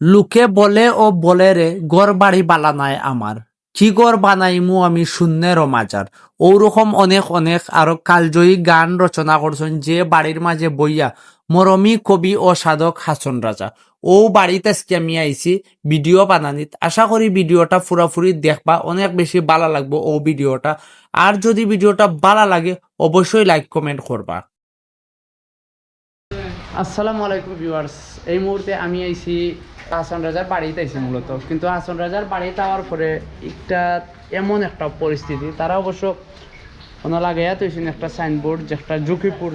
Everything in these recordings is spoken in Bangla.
লোকে বলে ও বলে রে গড় বাড়ি বালা নাই আমার। কি গড় বানাইমু আমি শূন্যের মাজার। ওরকম অনেক অনেক আরও কালজয়ী গান রচনা করছেন যে বাড়ির মাঝে বইয়া, মরমী কবি ও সাধক হাসন রাজা। ও বাড়িতে আজকে আমি আইছি, ভিডিও বানানিত। আশা করি ভিডিওটা পুরাপুরি দেখবা, অনেক বেশি ভালো লাগবে ও ভিডিওটা। আর যদি ভিডিওটা ভালো লাগে, অবশ্যই লাইক, কমেন্ট করবা। আসসালামু আলাইকুম ভিউয়ার্স। এই মুহূর্তে আমি আইছি হাসন রাজার বাড়িতে আইছি মূলত। কিন্তু হাসন রাজার বাড়িতে আওয়ার পরে একটা এমন একটা পরিস্থিতি, তারা অবশ্য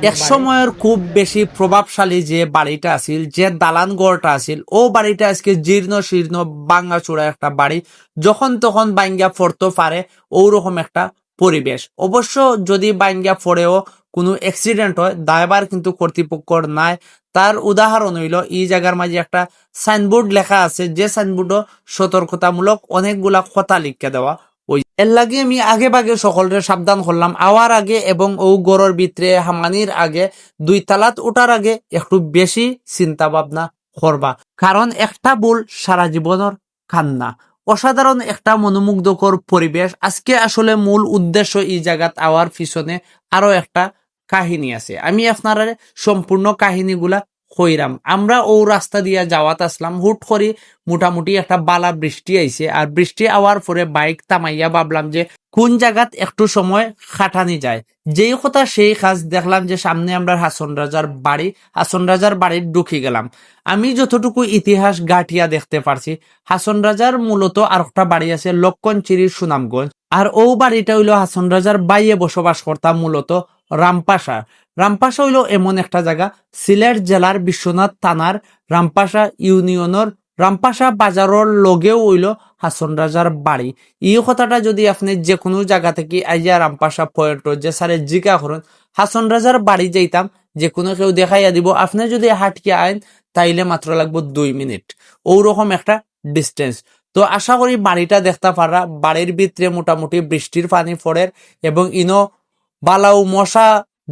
এক সময়ের খুব বেশি প্রভাবশালী যে বাড়িটা আছিল, যে দালান গড়টা আছিল, ও বাড়িটা আজকে জীর্ণ শীর্ণ বাঙ্গা চূড়া একটা বাড়ি, যখন তখন বাঙ্গা ফরতে পারে ওরকম একটা পরিবেশ। অবশ্য যদি বাঙ্গা ফরেও কোনো অ্যাক্সিডেন্ট হয় দায়বার কিন্তু কর্তৃপক্ষর নাই। তার উদাহরণ হইল, এই জায়গার মাঝে একটা সাইনবোর্ড লেখা আছে, যে সাইনবোর্ডও সতর্কতামূলক অনেকগুলা কথা লিখে দেওয়া ওই এর লাগে আমি আগে ভাগে সকলরে সাবধান করলাম আওয়ার আগে এবং ও গড়ের ভিতরে হামানির আগে, দুই তালাত ওঠার আগে একটু বেশি চিন্তা ভাবনা করবা কারণ একটা ভুল সারা জীবনের কান্না। অসাধারণ একটা মনোমুগ্ধকর পরিবেশ আজকে আসলে মূল উদ্দেশ্য এই জায়গাত আওয়ার পিছনে আরও একটা কাহিনী আছে। আমি আপনারা সম্পূর্ণ কাহিনীগুলা হইরাম আমরা ও রাস্তা দিয়া যাওয়াত আসলাম, হুট করে মোটামুটি একটা বালা বৃষ্টি আইছে। আর বৃষ্টি আওয়ার পরে বাইক তামাইয়া ভাবলাম যে কোন জায়গাত একটু সময় খাটানি যায়। যেই কথা সেই কাজ দেখলাম যে সামনে আমরা হাসন রাজার বাড়ি হাসন রাজার বাড়ির ঢুকে গেলাম। আমি যতটুকু ইতিহাস গাঠিয়া দেখতে পারছি হাসন রাজার মূলত আর একটা বাড়ি আছে লক্ষণচিরির সুনামগঞ্জ। আর ও বাড়িটা হইল হাসন রাজার বাইয়ে বসবাস করতাম মূলত রামপাশা। রামপাশা হইল এমন একটা জায়গা, সিলেট জেলার বিশ্বনাথ থানার রামপাশা ইউনিয়নের, রামপাশা বাজারের লগেও হইল হাসন রাজার বাড়ি। এই কথাটা যদি আপনি যে কোনো জায়গা থেকে আইয়া রামপাশা পয়েন্ট যে সারে জিজ্ঞা করুন, হাসন রাজার বাড়ি যাইতাম যে কোনো কেউ দেখাইয়া দিব, আপনি যদি হাটকে আইন, তাইলে মাত্র লাগবো দুই মিনিট। ওরকম একটা ডিস্টেন্স তো আশা করি বাড়িটা দেখতে পারা বাড়ির ভিতরে মোটামুটি বৃষ্টির পানি পড়ে এবং ইনো বালাউ মশা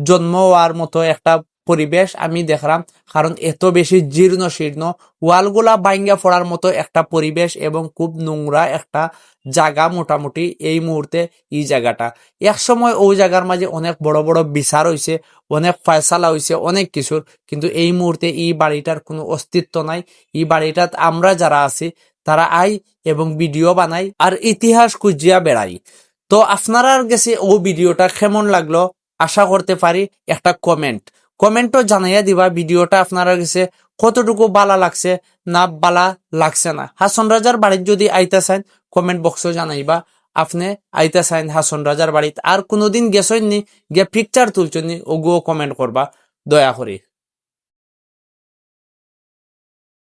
জন্ম হওয়ার মতো একটা পরিবেশ আমি দেখলাম, কারণ এত বেশি জীর্ণ শীর্ণ, ওয়ালগুলা বাইঙ্গা পড়ার মতো একটা পরিবেশ এবং খুব নোংরা একটা জায়গা মোটামুটি এই মুহূর্তে এই জায়গাটা। এক সময় ওই জায়গার মাঝে অনেক বড় বড় বিচার হইছে, অনেক ফয়সালা হইছে, অনেক কিছুর, কিন্তু এই মুহূর্তে এই বাড়িটার কোনো অস্তিত্ব নাই। এই বাড়িটাত আমরা যারা আছি, তারা আই এবং ভিডিও বানাই আর ইতিহাস খুঁজিয়া বেড়াই। তো আপনার গেছে ও ভিডিওটা কেমন লাগল? আশা করতে পারি একটা কমেন্ট কমেন্টও জানাইয়া দিবা, ভিডিওটা আপনারা কাছে কতটুকু বালা লাগছে, না বালা লাগছে না। হাসন রাজার বাড়ির যদি আইতা চান কমেন্ট বক্সও জানাইবা। আপনি আইতা চাইন হাসন রাজার বাড়িতে। আর কোনোদিন গেছেন নি গিয়ে পিকচার তুলছেন ওগুও কমেন্ট করবা। দয়া করে।